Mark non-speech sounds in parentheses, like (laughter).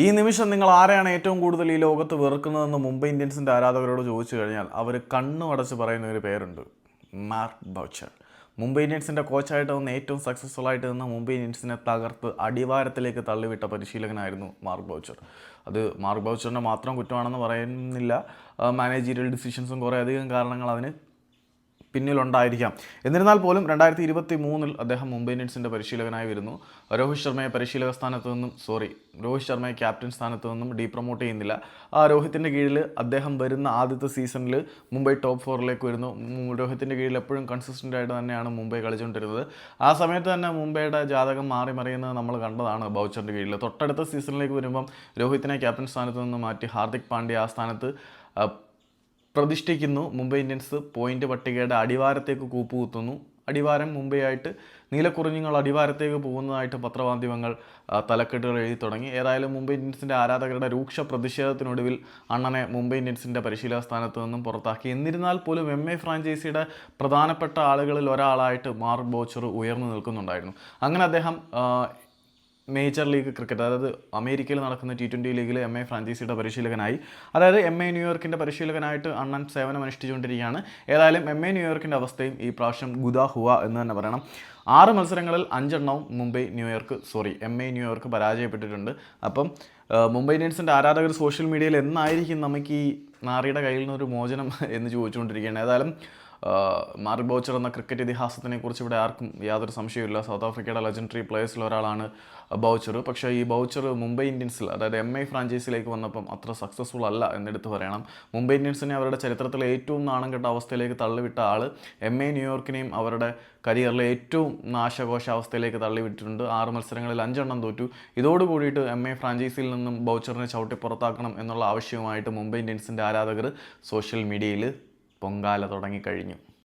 ഈ നിമിഷം നിങ്ങൾ ആരെയാണ് ഏറ്റവും കൂടുതൽ ഈ ലോകത്ത് വെറുക്കുന്നതെന്ന് മുംബൈ ഇന്ത്യൻസിന്റെ ആരാധകരോട് ചോദിച്ചു കഴിഞ്ഞാൽ അവർ കണ്ണു അടച്ച് പറയുന്ന ഒരു പേരുണ്ട്. Mark Boucher. മുംബൈ ഇന്ത്യൻസിന്റെ കോച്ചായിട്ട് വന്ന് ഏറ്റവും സക്സസ്ഫുൾ ആയിട്ട് നിന്ന് മുംബൈ ഇന്ത്യൻസിനെ തകർത്ത് അടിവാരത്തിലേക്ക് തള്ളിവിട്ട പരിശീലകനായിരുന്നു മാർക്ക് ബൗച്ചർ. അത് മാർക്ക് ബൗച്ചറിന്റെ മാത്രം കുറ്റമാണെന്ന് പറയുന്നില്ല. മാനേജീരിയൽ ഡിസിഷൻസും കുറേ അധികം കാരണങ്ങൾ അതിന് പിന്നിലുണ്ടായിരിക്കാം. എന്നിരുന്നാൽ പോലും രണ്ടായിരത്തി ഇരുപത്തി മൂന്നിൽ അദ്ദേഹം മുംബൈ ഇന്ത്യൻസിന്റെ പരിശീലകനായി വരുന്നു. രോഹിത് ശർമ്മയെ പരിശീലക സ്ഥാനത്ത് നിന്നും സോറി രോഹിത് ശർമ്മയെ ക്യാപ്റ്റൻ സ്ഥാനത്ത് നിന്നും ഡീ പ്രൊമോട്ട് ചെയ്യുന്നില്ല. ആ രോഹിത്തിന്റെ കീഴിൽ അദ്ദേഹം വരുന്ന ആദ്യത്തെ സീസണിൽ മുംബൈ ടോപ്പ് ഫോറിലേക്ക് വരുന്നു. രോഹിത്തിന്റെ കീഴിൽ എപ്പോഴും കൺസിസ്റ്റന്റ് ആയിട്ട് തന്നെയാണ് മുംബൈ കളിച്ചുകൊണ്ടിരുന്നത്. ആ സമയത്ത് തന്നെ മുംബൈയുടെ ജാതകം മാറി മറിയുന്നത് നമ്മൾ കണ്ടതാണ് ബൗച്ചറിന്റെ കീഴിൽ. തൊട്ടടുത്ത സീസണിലേക്ക് വരുമ്പം രോഹിത്തിനെ ക്യാപ്റ്റൻ സ്ഥാനത്ത് നിന്ന് മാറ്റി ഹാർദിക് പാണ്ഡ്യ ആ സ്ഥാനത്ത് പ്രതിഷ്ഠിക്കുന്നു. മുംബൈ ഇന്ത്യൻസ് പോയിന്റ് പട്ടികയുടെ അടിവാരത്തേക്ക് കൂപ്പുകുത്തുന്നു. അടിവാരം മുംബൈ ആയിട്ട് നീലക്കുറിഞ്ഞുങ്ങൾ അടിവാരത്തേക്ക് പോകുന്നതായിട്ട് പത്രമാധ്യമങ്ങൾ തലക്കെട്ടുകൾ എഴുതി തുടങ്ങി. ഏതായാലും മുംബൈ ഇന്ത്യൻസിന്റെ ആരാധകരുടെ രൂക്ഷ പ്രതിഷേധത്തിനൊടുവിൽ അണ്ണനെ മുംബൈ ഇന്ത്യൻസിന്റെ പരിശീലക സ്ഥാനത്ത് നിന്നും പുറത്താക്കി. എന്നിരുന്നാൽ പോലും എം എ ഫ്രാഞ്ചൈസിയുടെ പ്രധാനപ്പെട്ട ആളുകളിൽ ഒരാളായിട്ട് മാർക്ക് ബോച്ചർ ഉയർന്നു നിൽക്കുന്നുണ്ടായിരുന്നു. അങ്ങനെ അദ്ദേഹം മേജർ ലീഗ് ക്രിക്കറ്റ് അതായത് അമേരിക്കയിൽ നടക്കുന്ന ടി ട്വന്റി ലീഗിൽ എം എ ഫ്രാഞ്ചൈസിയുടെ പരിശീലകനായി. അതായത് എം എ ന്യൂയോർക്കിന്റെ പരിശീലകനായിട്ട് അണ്ണൻ സേവനം അനുഷ്ഠിച്ചുകൊണ്ടിരിക്കുകയാണ് ഏതായാലും എം എ ന്യൂയോർക്കിന്റെ അവസ്ഥയും ഈ പ്രാവശ്യം ഗുദാ ഹുവ എന്ന് തന്നെ പറയണം. ആറ് മത്സരങ്ങളിൽ അഞ്ചെണ്ണവും Mumbai New York sorry M I New York പരാജയപ്പെട്ടിട്ടുണ്ട്. അപ്പം മുംബൈ ഇന്ത്യൻസിന്റെ ആരാധകർ സോഷ്യൽ മീഡിയയിൽ എന്നായിരിക്കും നമുക്ക് ഈ നാറിയുടെ കയ്യിൽ നിന്നൊരു മോചനം (laughs) എന്ന് ചോദിച്ചുകൊണ്ടിരിക്കുകയാണ്. ഏതായാലും മാർക്ക് ബോച്ചർ എന്ന ക്രിക്കറ്റ് ഇതിഹാസത്തിനെ കുറിച്ച് ഇവിടെ ആർക്കും യാതൊരു സംശയമില്ല സൗത്ത് ആഫ്രിക്കയുടെ ലെജൻഡറി പ്ലേയേഴ്സിൽ ഒരാളാണ് ബൗച്ചർ. പക്ഷേ ഈ ബൗച്ചർ മുംബൈ ഇന്ത്യൻസിൽ അതായത് എം ഐ ഫ്രാഞ്ചൈസിലേക്ക് വന്നപ്പം അത്ര സക്സസ്ഫുൾ അല്ല എന്നെടുത്ത് പറയണം. മുംബൈ ഇന്ത്യൻസിനെ അവരുടെ ചരിത്രത്തിലെ ഏറ്റവും നാണം കെട്ട അവസ്ഥയിലേക്ക് തള്ളിവിട്ട ആൾ എം ഐ ന്യൂയോർക്കിനെയും അവരുടെ കരിയറിലെ ഏറ്റവും നാശകോശ അവസ്ഥയിലേക്ക് തള്ളിവിട്ടിട്ടുണ്ട്. ആറ് മത്സരങ്ങളിൽ അഞ്ചെണ്ണം തോറ്റു. ഇതോട് കൂടിയിട്ട് എം എ ഫ്രാഞ്ചൈസിയിൽ നിന്നും ബൗച്ചറിനെ ചവിട്ടി പുറത്താക്കണം എന്നുള്ള ആവശ്യവുമായിട്ട് മുംബൈ ഇന്ത്യൻസിന്റെ ആരാധകർ സോഷ്യൽ മീഡിയയിൽ പൊങ്കാല തുടങ്ങിക്കഴിഞ്ഞു.